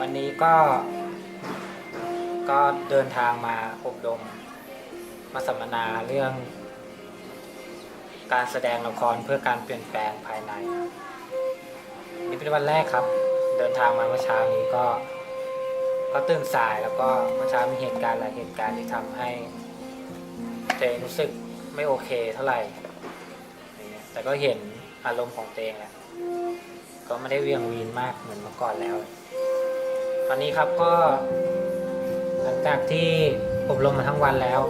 วันนี้ก็ ก็เดินทางมาอบรม มาสัมมนาเรื่อง การแสดงละครเพื่อการเปลี่ยนแปลงภายใน นี่เป็นวันแรกครับ เดินทางมาเมื่อเช้านี้ก็ ก็ตื่นสายแล้วก็เมื่อเช้ามีเหตุการณ์หลายเหตุการณ์ที่ทำให้เองรู้สึกไม่โอเคเท่าไหร่ แต่ก็เห็นอารมณ์ของเองแหละก็ไม่ได้เวียงวีนมากเหมือนเมื่อก่อนแล้ว ตอนนี้ครับก็ หลังจากที่อบรมมาทั้งวันแล้ว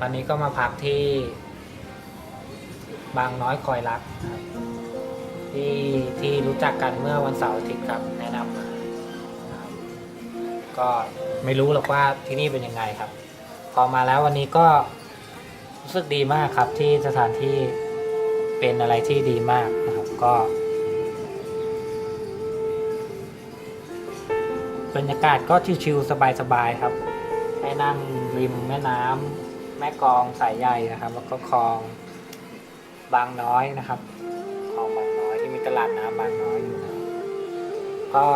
ตอนนี้ก็มาพักที่บางน้อยคอยรักนะครับที่ที่รู้จักกันเมื่อวันเสาร์อาทิตย์ครับ แนะนำมาก็ไม่รู้หรอกว่าที่นี่เป็นยังไงครับ พอมาแล้ววันนี้ก็รู้สึกดีมากครับที่สถานที่เป็นอะไรที่ดีมากนะครับ ก็ บรรยากาศก็ชิวๆสบายๆครับให้นั่งริมแม่น้ำแม่กองสายใหญ่นะครับ แล้วก็คลองบางน้อยนะครับคลองบางน้อยที่มีตลาดน้ำบางน้อยอยู่นะก็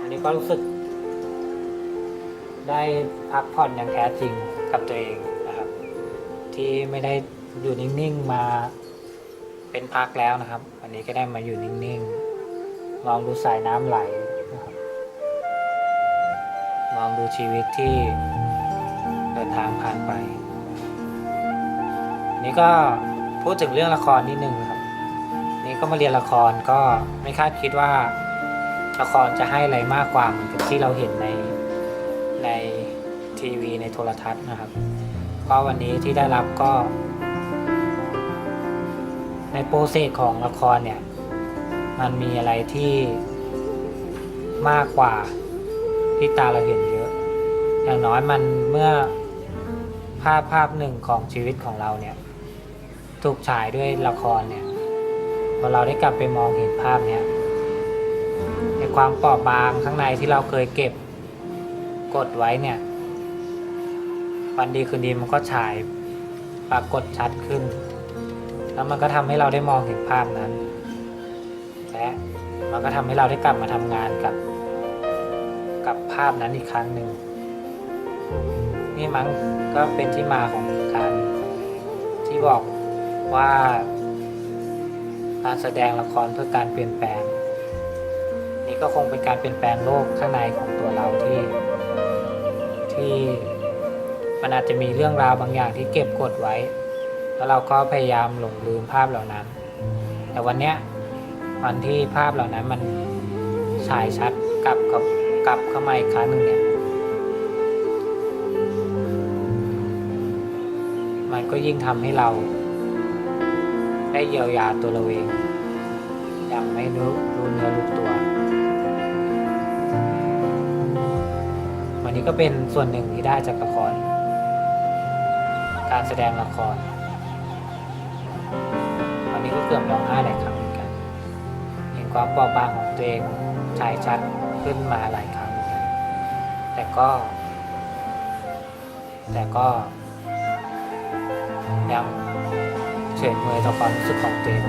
อันนี้ก็รู้สึก ได้พักผ่อนอย่างแท้จริงกับตัวเองนะครับ ที่ไม่ได้อยู่นิ่งๆมาเป็นพักแล้วนะครับวันนี้ก็ได้มาอยู่นิ่งๆ มองดูสายน้ำไหลนะครับมองดูชีวิตที่เดินทางผ่านไป นี่ก็พูดถึงเรื่องละครนิดนึงนะครับ นี่ก็มาเรียนละครก็ไม่คาดคิดว่า ละครจะให้อะไรมากกว่าเหมือนกับที่เราเห็นในในทีวีในโทรทัศน์นะครับก็วันนี้ที่ได้รับก็ ในโปรเซสของละครเนี่ย มันมีอะไรที่มากกว่าที่ตาเราเห็นเยอะ อย่างน้อยมันเมื่อภาพภาพหนึ่งของชีวิตของเราเนี่ย ถูกฉายด้วยละครเนี่ย พอเราได้กลับไปมองเห็นภาพเนี้ยในความเปราะบางข้างในที่เราเคยเก็บกดไว้เนี่ย วันดีคืนดีมันก็ฉายปรากฏชัดขึ้น แล้วมันก็ทำให้เราได้มองเห็นภาพนั้น และมันก็ทำให้เราได้กลับมาทำงานกับ กับภาพนั้นอีกครั้งหนึ่งนี่มั้งก็เป็นที่มาของการที่บอกว่าการแสดงละครเพื่อการเปลี่ยนแปลง นี่ก็คงเป็นการเปลี่ยนแปลงโลกข้างในของตัวเราที่ที่มันอาจจะมีเรื่องราวบางอย่างที่เก็บกดไว้ แล้วเราก็พยายามหลงลืมภาพเหล่านั้น แต่วันเนี้ย วันที่ภาพเหล่านั้นมันฉายชัดกลับกับกลับเข้ามาอีกครั้งหนึ่งเนี่ย มันก็ยิ่งทำให้เราได้เยียวยาตัวเราเองอย่างไม่รู้รู้เนื้อรู้ตัว วันนี้ก็เป็นส่วนหนึ่งที่ได้จากละคร การแสดงละคร วันนี้ก็เกือบร้องไห้หลยครั้ง ความเปราะบางของตัวเองชายชัดขึ้นมาหลายครั้ง แต่ก็ แต่ก็ ยังเฉยเมยต่อความรู้สึกของตัวเอง